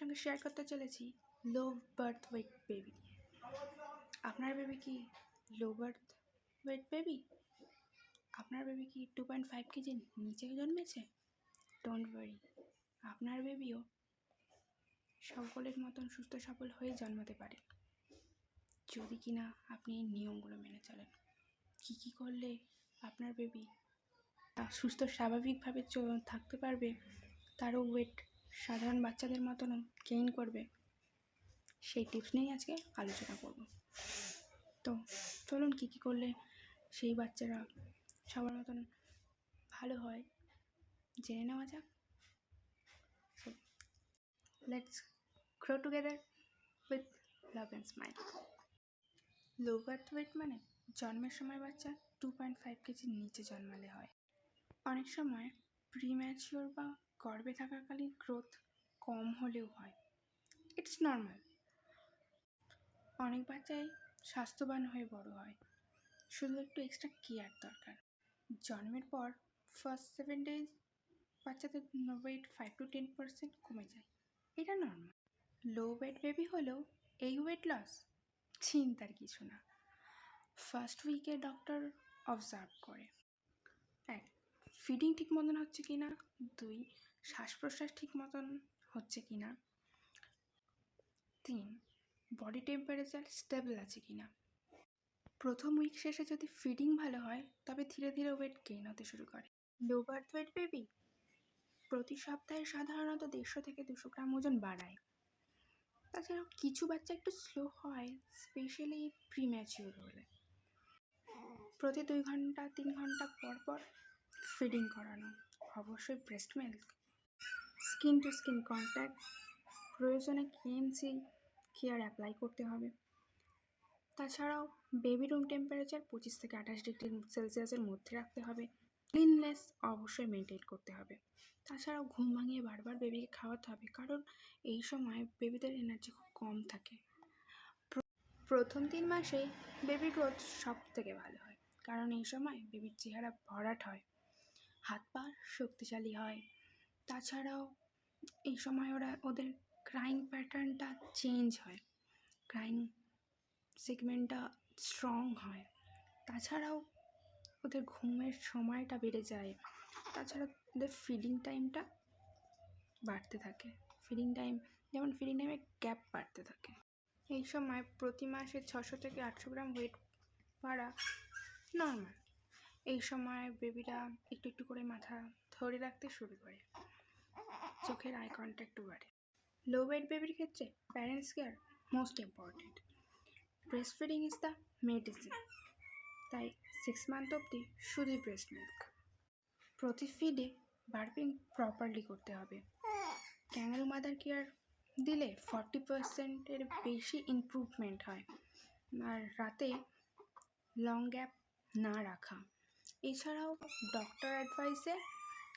সঙ্গে শেয়ার করতে চলেছি লো বার্থ ওয়েট বেবি নিয়ে। আপনার বেবি কি লো বার্থ ওয়েট বেবি আপনার বেবি কি টু পয়েন্ট ফাইভ কেজি নিচে জন্মেছে? ডোন্ট ওয়ারি আপনার বেবিও সকলের মতন সুস্থ সবল হয়ে জন্মাতে পারে। যদি কিনা আপনি এই নিয়মগুলো মেনে চলেন, কী কী করলে আপনার বেবি সুস্থ স্বাভাবিকভাবে থাকতে পারবে, তারও ওয়েট সাধারণ বাচ্চাদের মতনও গেইন করবে, সেই টিপস নিয়েই আজকে আলোচনা করব। তো চলুন কী কী করলে সেই বাচ্চারা সবার মতন ভালো হয়, জেনে নেওয়া যাক। Let's grow together with love and smile low birth weight মানে জন্মের সময় বাচ্চা টু পয়েন্ট ফাইভ কেজির নিচে জন্মালে হয়। অনেক সময় প্রিম্যাচিওর বা গর্ভে থাকাকালীন গ্রোথ কম হলেও হয়। ইটস নর্মাল অনেক বাচ্চাই স্বাস্থ্যবান হয়ে বড় হয়। শুধু একটু এক্সট্রা কেয়ার দরকার। জন্মের পর ফার্স্ট সেভেন ডেজ বাচ্চাদের weight five to ten percent কমে যায়। এটা নর্মাল লো ওয়েট বেবি হলেও এই ওয়েট লস চিন্তার কিছু না। ফার্স্ট উইকে ডক্টর অবজার্ভ করে। এক ফিডিং ঠিক মতন হচ্ছে কি না দুই শ্বাস প্রশ্বাস ঠিক মতন হচ্ছে কি না? তিন বডি টেম্পারেচার স্টেবল আছে কি না? প্রথম উইক শেষে যদি ফিডিং ভালো হয়, তবে ধীরে ধীরে ওয়েট গেইন হতে শুরু করে। লো বার্থ ওয়েট বেবি প্রতি সপ্তাহে সাধারণত দেড়শো থেকে দুশো গ্রাম ওজন বাড়ায়। তাছাড়াও কিছু বাচ্চা একটু স্লো হয় স্পেশালি প্রিম্যাচিওর হলে। প্রতি দুই ঘণ্টা, তিন ঘণ্টা পর পর ফিডিং করানো, অবশ্যই breast milk skin to skin contact. প্রয়োজনে কেএমসি কেয়ার অ্যাপ্লাই করতে হবে। তাছাড়াও বেবি রুম টেম্পারেচার পঁচিশ থেকে আঠাশ ডিগ্রি সেলসিয়াসের মধ্যে রাখতে হবে। ক্লিননেস অবশ্যই মেনটেন করতে হবে। তাছাড়াও ঘুম ভাঙিয়ে বারবার বেবিকে খাওয়াতে হবে কারণ এই সময় বেবিদের এনার্জি খুব কম থাকে। প্রথম তিন মাসে বেবি গ্রোথ সব থেকে ভালো হয় কারণ এই সময় বেবির চেহারা ভরাট হয়। হাত পা শক্তিশালী হয়। তাছাড়াও এই সময় ওরা ওদের ক্রাইং প্যাটার্নটা চেঞ্জ হয়। ক্রাইং সেগমেন্টটা স্ট্রং হয়। তাছাড়াও ওদের ঘুমের সময়টা বেড়ে যায়। তাছাড়া ওদের ফিডিং টাইমটা বাড়তে থাকে। ফিডিং টাইম যেমন ফিডিং টাইমে গ্যাপ বাড়তে থাকে। এই সময় প্রতি মাসে ছশো থেকে আটশো গ্রাম ওয়েট বাড়া নর্মাল এই সময় বেবিরা একটু একটু করে মাথা ধরে রাখতে শুরু করে। চোখের আই কন্ট্যাক্টও বাড়ে। লো ওয়েট বেবির ক্ষেত্রে parents care most important breast feeding is the medicine তাই সিক্স মান্থ অবধি শুধুই ব্রেস্ট মিল্ক প্রতি ফিডে বার্পিং প্রপারলি করতে হবে। ক্যাঙ্গারু মাদার কেয়ার দিলে ফর্টি পার্সেন্টের বেশি ইমপ্রুভমেন্ট হয়। আর রাতে লং গ্যাপ না রাখা। এছাড়াও ডক্টর অ্যাডভাইসে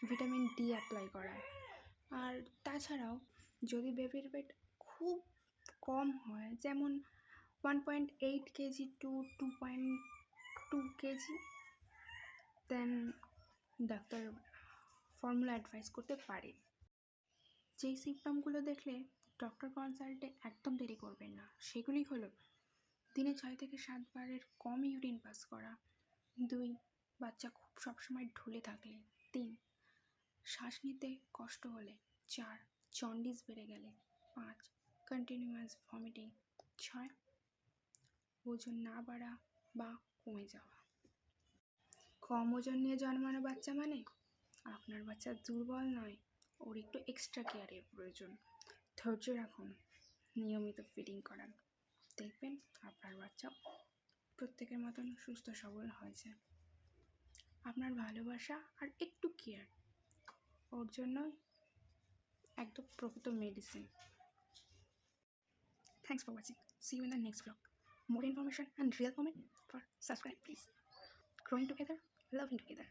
ভিটামিন ডি অ্যাপ্লাই করা। তাছাড়াও যদি বেবির ওয়েট খুব কম হয়, যেমন one point eight KG to two point two KG then doctor formula advice করতে পারে। যেই সিমটমগুলো দেখলে ডক্টর কনসাল্টে একদম দেরি করবেন না। সেগুলি হলো দিনে ছয় থেকে সাতবারের কম ইউরিন পাস করা, দুই, বাচ্চা খুব সবসময় ঢুলে থাকলে, তিন, শ্বাস নিতে কষ্ট হলে, চার জন্ডিস বেড়ে গেলে পাঁচ কন্টিনিউয়াস ভমিটিং ছয় ওজন না বাড়া বা কমে যাওয়া। কম ওজন নিয়ে জন্মানো বাচ্চা মানে আপনার বাচ্চা দুর্বল নয়, ওর একটু এক্সট্রা কেয়ারের প্রয়োজন। ধৈর্য রাখুন, নিয়মিত ফিডিং করান। দেখবেন আপনার বাচ্চা প্রত্যেকের মতন সুস্থ সবল হয়েছে। আপনার ভালোবাসা আর একটু কেয়ার ওর জন্য একদম প্রকৃত medicine thanks for watching see you in the next blog more information and real comment for subscribe please growing together loving together